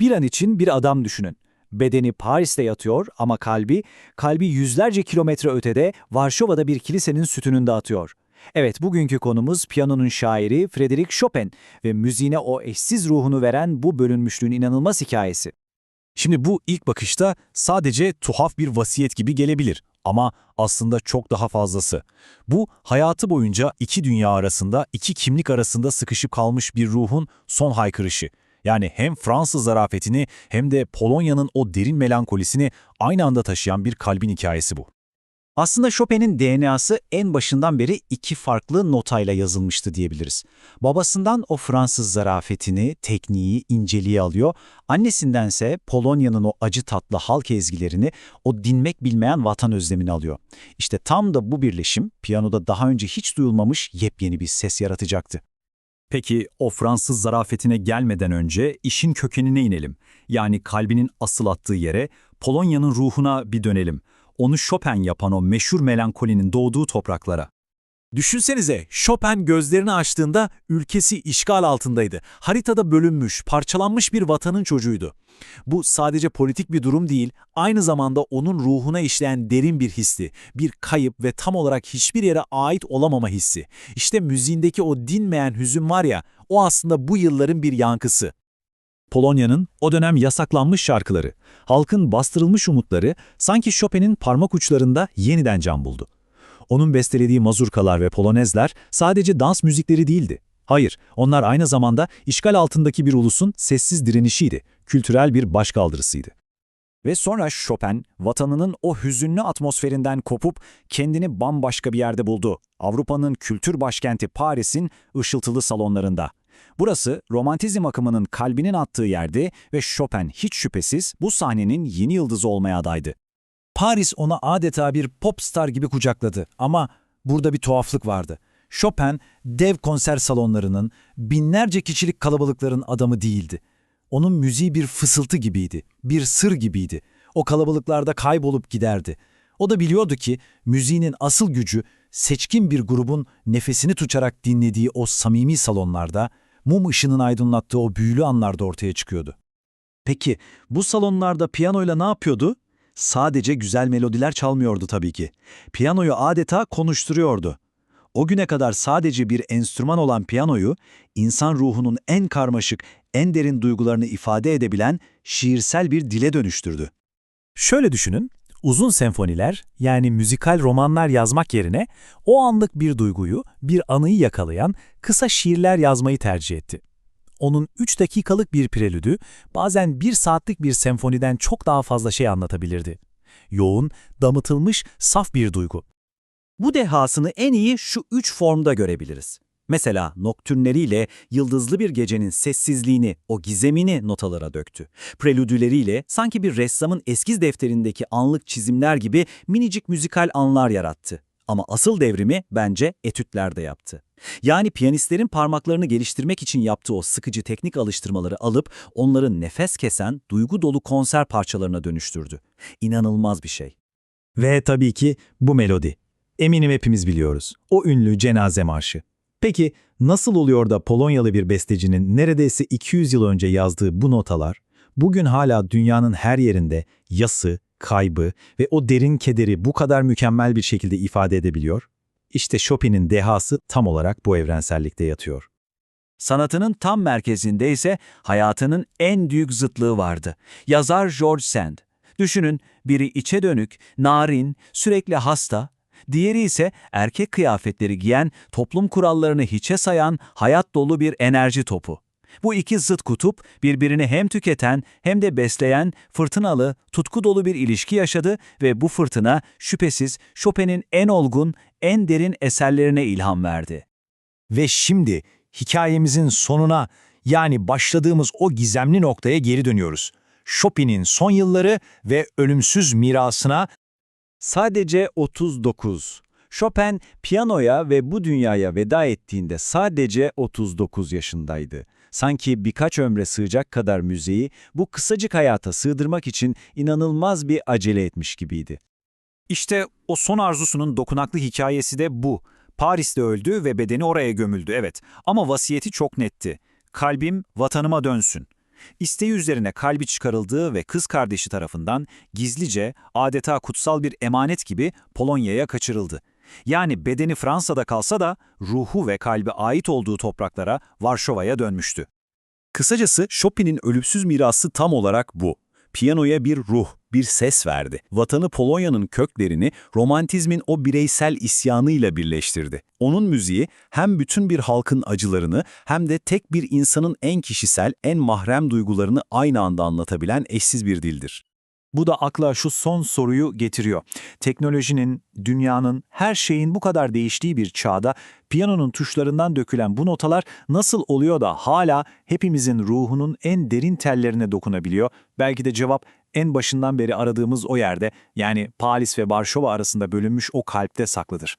Bir an için bir adam düşünün. Bedeni Paris'te yatıyor ama kalbi, kalbi yüzlerce kilometre ötede Varşova'da bir kilisenin sütununda atıyor. Evet, bugünkü konumuz piyanonun şairi Frédéric Chopin ve müziğine o eşsiz ruhunu veren bu bölünmüşlüğün inanılmaz hikayesi. Şimdi bu ilk bakışta sadece tuhaf bir vasiyet gibi gelebilir ama aslında çok daha fazlası. Bu hayatı boyunca iki dünya arasında, iki kimlik arasında sıkışıp kalmış bir ruhun son haykırışı. Yani hem Fransız zarafetini hem de Polonya'nın o derin melankolisini aynı anda taşıyan bir kalbin hikayesi bu. Aslında Chopin'in DNA'sı en başından beri iki farklı notayla yazılmıştı diyebiliriz. Babasından o Fransız zarafetini, tekniği, inceliği alıyor. Annesindense Polonya'nın o acı tatlı halk ezgilerini, o dinmek bilmeyen vatan özlemini alıyor. İşte tam da bu birleşim piyanoda daha önce hiç duyulmamış yepyeni bir ses yaratacaktı. Peki o Fransız zarafetine gelmeden önce işin kökenine inelim. Yani kalbinin asıl attığı yere, Polonya'nın ruhuna bir dönelim. Onu Chopin yapan o meşhur melankolinin doğduğu topraklara. Düşünsenize Chopin gözlerini açtığında ülkesi işgal altındaydı. Haritada bölünmüş, parçalanmış bir vatanın çocuğuydu. Bu sadece politik bir durum değil, aynı zamanda onun ruhuna işleyen derin bir histi, bir kayıp ve tam olarak hiçbir yere ait olamama hissi. İşte müziğindeki o dinmeyen hüzün var ya, o aslında bu yılların bir yankısı. Polonya'nın o dönem yasaklanmış şarkıları, halkın bastırılmış umutları sanki Chopin'in parmak uçlarında yeniden can buldu. Onun bestelediği mazurkalar ve polonezler sadece dans müzikleri değildi. Hayır, onlar aynı zamanda işgal altındaki bir ulusun sessiz direnişiydi, kültürel bir başkaldırısıydı. Ve sonra Chopin, vatanının o hüzünlü atmosferinden kopup kendini bambaşka bir yerde buldu. Avrupa'nın kültür başkenti Paris'in ışıltılı salonlarında. Burası romantizm akımının kalbinin attığı yerdi ve Chopin hiç şüphesiz bu sahnenin yeni yıldızı olmaya adaydı. Paris ona adeta bir pop star gibi kucakladı ama burada bir tuhaflık vardı. Chopin, dev konser salonlarının, binlerce kişilik kalabalıkların adamı değildi. Onun müziği bir fısıltı gibiydi, bir sır gibiydi. O kalabalıklarda kaybolup giderdi. O da biliyordu ki müziğinin asıl gücü seçkin bir grubun nefesini tutarak dinlediği o samimi salonlarda, mum ışının aydınlattığı o büyülü anlarda ortaya çıkıyordu. Peki bu salonlarda piyanoyla ne yapıyordu? Sadece güzel melodiler çalmıyordu tabii ki. Piyanoyu adeta konuşturuyordu. O güne kadar sadece bir enstrüman olan piyanoyu, insan ruhunun en karmaşık, en derin duygularını ifade edebilen şiirsel bir dile dönüştürdü. Şöyle düşünün, uzun senfoniler yani müzikal romanlar yazmak yerine o anlık bir duyguyu, bir anıyı yakalayan kısa şiirler yazmayı tercih etti. Onun 3 dakikalık bir prelüdü bazen 1 saatlik bir senfoniden çok daha fazla şey anlatabilirdi. Yoğun, damıtılmış, saf bir duygu. Bu dehasını en iyi şu üç formda görebiliriz. Mesela noktürnleriyle yıldızlı bir gecenin sessizliğini, o gizemini notalara döktü. Prelüdüleriyle sanki bir ressamın eskiz defterindeki anlık çizimler gibi minicik müzikal anlar yarattı. Ama asıl devrimi bence etütlerde yaptı. Yani piyanistlerin parmaklarını geliştirmek için yaptığı o sıkıcı teknik alıştırmaları alıp onları nefes kesen, duygu dolu konser parçalarına dönüştürdü. İnanılmaz bir şey. Ve tabii ki bu melodi. Eminim hepimiz biliyoruz. O ünlü cenaze marşı. Peki nasıl oluyor da Polonyalı bir bestecinin neredeyse 200 yıl önce yazdığı bu notalar, bugün hala dünyanın her yerinde yası, kaybı ve o derin kederi bu kadar mükemmel bir şekilde ifade edebiliyor? İşte Chopin'in dehası tam olarak bu evrensellikte yatıyor. Sanatının tam merkezinde ise hayatının en büyük zıtlığı vardı. Yazar George Sand. Düşünün biri içe dönük, narin, sürekli hasta, diğeri ise erkek kıyafetleri giyen, toplum kurallarını hiçe sayan, hayat dolu bir enerji topu. Bu iki zıt kutup birbirini hem tüketen hem de besleyen fırtınalı, tutku dolu bir ilişki yaşadı ve bu fırtına şüphesiz Chopin'in en olgun, en derin eserlerine ilham verdi. Ve şimdi hikayemizin sonuna yani başladığımız o gizemli noktaya geri dönüyoruz. Chopin'in son yılları ve ölümsüz mirasına Sadece 39. Chopin piyanoya ve bu dünyaya veda ettiğinde sadece 39 yaşındaydı. Sanki birkaç ömre sığacak kadar müziği bu kısacık hayata sığdırmak için inanılmaz bir acele etmiş gibiydi. İşte o son arzusunun dokunaklı hikayesi de bu. Paris'te öldü ve bedeni oraya gömüldü evet ama vasiyeti çok netti. Kalbim vatanıma dönsün. İsteği üzerine kalbi çıkarıldığı ve kız kardeşi tarafından gizlice adeta kutsal bir emanet gibi Polonya'ya kaçırıldı. Yani bedeni Fransa'da kalsa da ruhu ve kalbi ait olduğu topraklara Varşova'ya dönmüştü. Kısacası Chopin'in ölümsüz mirası tam olarak bu. Piyanoya bir ruh, bir ses verdi. Vatanı Polonya'nın köklerini romantizmin o bireysel isyanıyla birleştirdi. Onun müziği hem bütün bir halkın acılarını hem de tek bir insanın en kişisel, en mahrem duygularını aynı anda anlatabilen eşsiz bir dildir. Bu da akla şu son soruyu getiriyor. Teknolojinin, dünyanın, her şeyin bu kadar değiştiği bir çağda piyanonun tuşlarından dökülen bu notalar nasıl oluyor da hala hepimizin ruhunun en derin tellerine dokunabiliyor? Belki de cevap en başından beri aradığımız o yerde yani Paris ve Varşova arasında bölünmüş o kalpte saklıdır.